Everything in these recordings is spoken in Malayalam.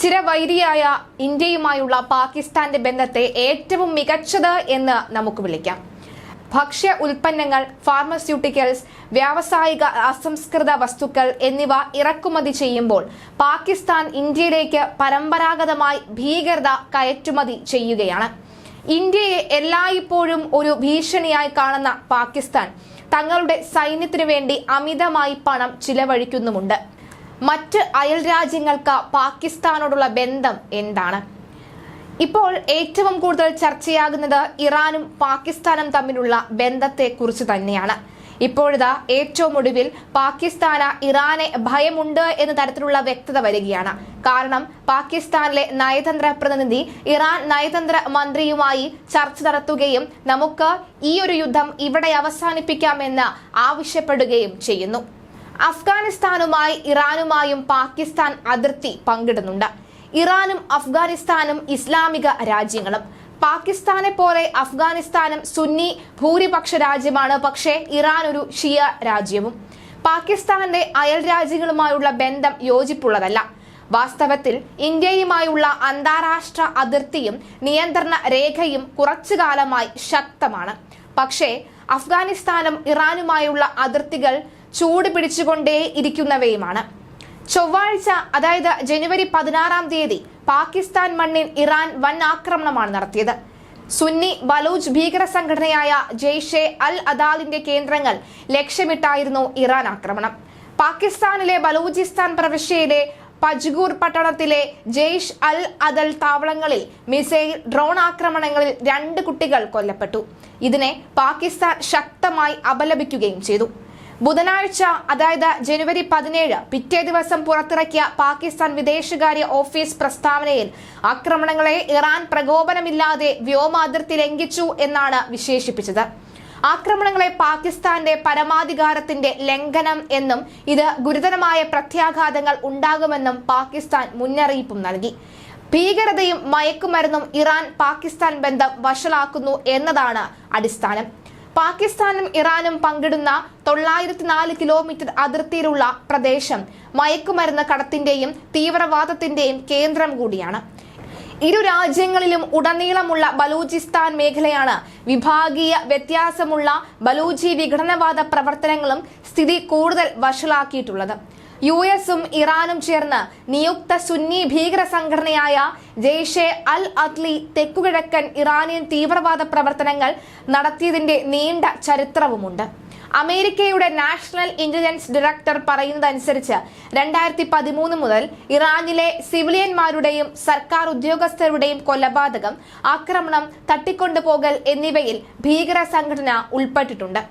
ചിരവൈരിയായ ഇന്ത്യയുമായുള്ള പാകിസ്ഥാന്റെ ബന്ധത്തെ ഏറ്റവും മികച്ചത് എന്ന് നമുക്ക് വിളിക്കാം. ഭക്ഷ്യ ഉൽപ്പന്നങ്ങൾ ഫാർമസ്യൂട്ടിക്കൽസ് വ്യാവസായിക അസംസ്കൃത വസ്തുക്കൾ എന്നിവ ഇറക്കുമതി ചെയ്യുമ്പോൾ പാകിസ്ഥാൻ ഇന്ത്യയിലേക്ക് പരമ്പരാഗതമായി ഭീകരത കയറ്റുമതി ചെയ്യുകയാണ്. ഇന്ത്യയെ എല്ലായ്പ്പോഴും ഒരു ഭീഷണിയായി കാണുന്ന പാകിസ്ഥാൻ തങ്ങളുടെ സൈന്യത്തിനു വേണ്ടി അമിതമായി പണം ചിലവഴിക്കുന്നുമുണ്ട്. മറ്റ് അയൽ രാജ്യങ്ങൾക്ക് പാകിസ്ഥാനോടുള്ള ബന്ധം എന്താണ്? ഇപ്പോൾ ഏറ്റവും കൂടുതൽ ചർച്ചയാകുന്നത് ഇറാനും പാകിസ്ഥാനും തമ്മിലുള്ള ബന്ധത്തെക്കുറിച്ച് തന്നെയാണ്. ഇപ്പോഴിതാ ഏറ്റവും ഒടുവിൽ പാകിസ്ഥാന് ഇറാനെ ഭയമുണ്ട് എന്ന തരത്തിലുള്ള വ്യക്തത വരികയാണ്. കാരണം പാകിസ്ഥാനിലെ നയതന്ത്ര പ്രതിനിധി ഇറാൻ നയതന്ത്ര മന്ത്രിയുമായി ചർച്ച നടത്തുകയും നമുക്ക് ഈ ഒരു യുദ്ധം ഇവിടെ അവസാനിപ്പിക്കാമെന്ന് ആവശ്യപ്പെടുകയും ചെയ്യുന്നു. അഫ്ഗാനിസ്ഥാനുമായി ഇറാനുമായും പാകിസ്ഥാൻ അതിർത്തി പങ്കിടുന്നുണ്ട്. ഇറാനും അഫ്ഗാനിസ്ഥാനും ഇസ്ലാമിക രാജ്യങ്ങളും. പാകിസ്ഥാനെ പോലെ അഫ്ഗാനിസ്ഥാനും സുന്നി ഭൂരിപക്ഷ രാജ്യമാണ്. പക്ഷേ ഇറാൻ ഒരു ഷിയ രാജ്യവും. പാകിസ്ഥാന്റെ അയൽ രാജ്യങ്ങളുമായുള്ള ബന്ധം യോജിപ്പുള്ളതല്ല. വാസ്തവത്തിൽ ഇന്ത്യയുമായുള്ള അന്താരാഷ്ട്ര അതിർത്തിയും നിയന്ത്രണ രേഖയും കുറച്ചു കാലമായി ശക്തമാണ്. പക്ഷേ അഫ്ഗാനിസ്ഥാനും ഇറാനുമായുള്ള അതിർത്തികൾ ചൂട് പിടിച്ചുകൊണ്ടേ ഇരിക്കുന്നവയുമാണ്. ചൊവ്വാഴ്ച അതായത് ജനുവരി പതിനാറാം തീയതി പാകിസ്ഥാൻ മണ്ണിൽ ഇറാൻ വൻ ആക്രമണമാണ് നടത്തിയത്. സുന്നി ബലൂച്ച് ഭീകര സംഘടനയായ ജെയ്ഷെ അൽ അദാലിന്റെ കേന്ദ്രങ്ങൾ ലക്ഷ്യമിട്ടായിരുന്നു ഇറാൻ ആക്രമണം. പാകിസ്ഥാനിലെ ബലൂചിസ്ഥാൻ പ്രവിശ്യയിലെ പജ്ഗൂർ പട്ടണത്തിലെ ജെയ്ഷ് അൽ അദൽ താവളങ്ങളിൽ മിസൈൽ ഡ്രോൺ ആക്രമണങ്ങളിൽ രണ്ട് കുട്ടികൾ കൊല്ലപ്പെട്ടു. ഇതിനെ പാകിസ്ഥാൻ ശക്തമായി അപലപിക്കുകയും ചെയ്തു. ബുധനാഴ്ച അതായത് ജനുവരി പതിനേഴ് പിറ്റേ ദിവസം പുറത്തിറക്കിയ പാകിസ്ഥാൻ വിദേശകാര്യ ഓഫീസ് പ്രസ്താവനയിൽ ആക്രമണങ്ങളെ ഇറാൻ പ്രകോപനമില്ലാതെ വ്യോമാതിർത്തി ലംഘിച്ചു എന്നാണ് വിശേഷിപ്പിച്ചത്. ആക്രമണങ്ങളെ പാകിസ്ഥാന്റെ പരമാധികാരത്തിന്റെ ലംഘനം എന്നും ഇത് ഗുരുതരമായ പ്രത്യാഘാതങ്ങൾ ഉണ്ടാകുമെന്നും പാകിസ്ഥാൻ മുന്നറിയിപ്പും നൽകി. ഭീകരതയും മയക്കുമരുന്നും ഇറാൻ പാകിസ്ഥാൻ ബന്ധം വഷളാക്കുന്നു എന്നതാണ് അടിസ്ഥാനം. പാകിസ്ഥാനും ഇറാനും പങ്കിടുന്ന തൊള്ളായിരത്തി നാല് കിലോമീറ്റർ അതിർത്തിയിലുള്ള പ്രദേശം മയക്കുമരുന്ന് കടത്തിന്റെയും തീവ്രവാദത്തിന്റെയും കേന്ദ്രം കൂടിയാണ്. ഇരു രാജ്യങ്ങളിലും ഉടനീളമുള്ള ബലൂചിസ്ഥാൻ മേഖലയാണ് വിഭാഗീയ വ്യത്യാസമുള്ള ബലൂചി വിഘടനവാദ പ്രവർത്തനങ്ങളും സ്ഥിതി കൂടുതൽ വഷളാക്കിയിട്ടുള്ളത്. യു എസും ഇറാനും ചേർന്ന് നിയുക്ത സുന്നി ഭീകര സംഘടനയായ ജെയ്ഷെ അൽ അത്ലി തെക്കുകിഴക്കൻ ഇറാനിയൻ തീവ്രവാദ പ്രവർത്തനങ്ങൾ നടത്തിയതിന്റെ നീണ്ട ചരിത്രവുമുണ്ട്. അമേരിക്കയുടെ നാഷണൽ ഇന്റലിജൻസ് ഡയറക്ടർ പറയുന്നതനുസരിച്ച് രണ്ടായിരത്തി പതിമൂന്ന് മുതൽ ഇറാനിലെ സിവിലിയന്മാരുടെയും സർക്കാർ ഉദ്യോഗസ്ഥരുടെയും കൊലപാതകം ആക്രമണം തട്ടിക്കൊണ്ടുപോകൽ എന്നിവയിൽ ഭീകര സംഘടന ഉൾപ്പെട്ടിട്ടുണ്ട്.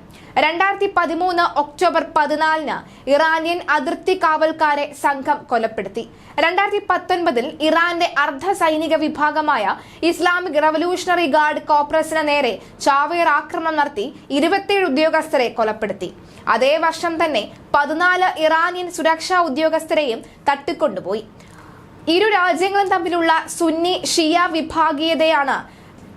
രണ്ടായിരത്തി പതിമൂന്ന് ഒക്ടോബർ പതിനാലിന് ഇറാനിയൻ അതിർത്തി കാവൽക്കാരെ സംഘം കൊലപ്പെടുത്തി. രണ്ടായിരത്തി പത്തൊൻപതിൽ ഇറാന്റെ അർദ്ധ സൈനിക വിഭാഗമായ ഇസ്ലാമിക് റവല്യൂഷണറി ഗാർഡ് കോപ്രസിന് നേരെ ചാവേർ ആക്രമണം നടത്തി ഇരുപത്തിയേഴ് ഉദ്യോഗസ്ഥരെ കൊലപ്പെടുത്തി. അതേ വർഷം തന്നെ പതിനാല് ഇറാനിയൻ സുരക്ഷാ ഉദ്യോഗസ്ഥരെയും തട്ടിക്കൊണ്ടുപോയി. ഇരു രാജ്യങ്ങളും തമ്മിലുള്ള സുന്നി ഷിയ വിഭാഗീയതയാണ്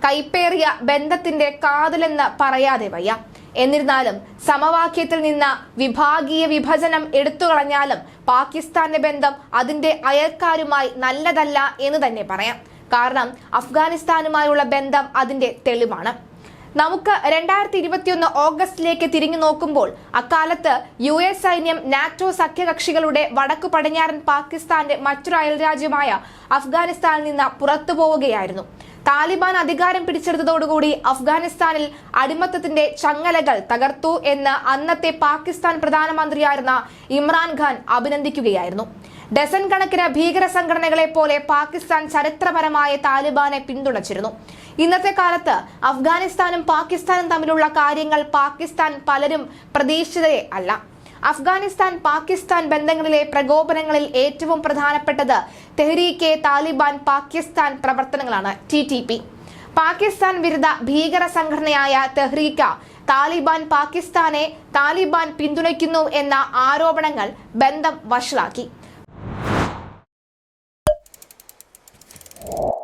കൈപ്പേറിയ ബന്ധത്തിന്റെ കാതലെന്ന് പറയാതെ വയ്യ. എന്നിരുന്നാലും സമവാക്യത്തിൽ നിന്ന് വിഭാഗീയ വിഭജനം എടുത്തു കളഞ്ഞാലും പാകിസ്ഥാന്റെ ബന്ധം അതിന്റെ അയൽക്കാരുമായി നല്ലതല്ല എന്ന് തന്നെ പറയാം. കാരണം അഫ്ഗാനിസ്ഥാനുമായുള്ള ബന്ധം അതിന്റെ തെളിവാണ്. നമുക്ക് രണ്ടായിരത്തി ഇരുപത്തിയൊന്ന് ഓഗസ്റ്റിലേക്ക് തിരിഞ്ഞു നോക്കുമ്പോൾ അക്കാലത്ത് യു എസ് സൈന്യം നാറ്റോ സഖ്യകക്ഷികളുടെ വടക്കു പടിഞ്ഞാറൻ പാകിസ്ഥാന്റെ മറ്റൊരു അയൽരാജ്യമായ അഫ്ഗാനിസ്ഥാനിൽ നിന്ന് പുറത്തു പോവുകയായിരുന്നു. താലിബാൻ അധികാരം പിടിച്ചെടുത്തതോടുകൂടി അഫ്ഗാനിസ്ഥാനിൽ അടിമത്തത്തിന്റെ ചങ്ങലകൾ തകർത്തു എന്ന് അന്നത്തെ പാകിസ്ഥാൻ പ്രധാനമന്ത്രിയായിരുന്ന ഇമ്രാൻഖാൻ അഭിനന്ദിക്കുകയായിരുന്നു. ഡസൻ കണക്കിന് ഭീകര സംഘടനകളെ പോലെ പാകിസ്ഥാൻ ചരിത്രപരമായ താലിബാനെ പിന്തുണച്ചിരുന്നു. ഇന്നത്തെ കാലത്ത് അഫ്ഗാനിസ്ഥാനും പാകിസ്ഥാനും തമ്മിലുള്ള കാര്യങ്ങൾ പാകിസ്ഥാൻ പലരും പ്രതീക്ഷിതയെ അല്ല. അഫ്ഗാനിസ്ഥാൻ പാകിസ്ഥാൻ ബന്ധങ്ങളിലെ പ്രകോപനങ്ങളിൽ ഏറ്റവും പ്രധാനപ്പെട്ടത് തെഹ്രീക്കെ താലിബാൻ പാകിസ്ഥാൻ പ്രവർത്തനങ്ങളാണ് ടി ടി പി. പാകിസ്ഥാൻ വിരുദ്ധ ഭീകര സംഘടനയായ തെഹ്രീക്ക താലിബാൻ പാകിസ്ഥാനെ താലിബാൻ പിന്തുണയ്ക്കുന്നു എന്ന ആരോപണങ്ങൾ ബന്ധം വഷളാക്കി. you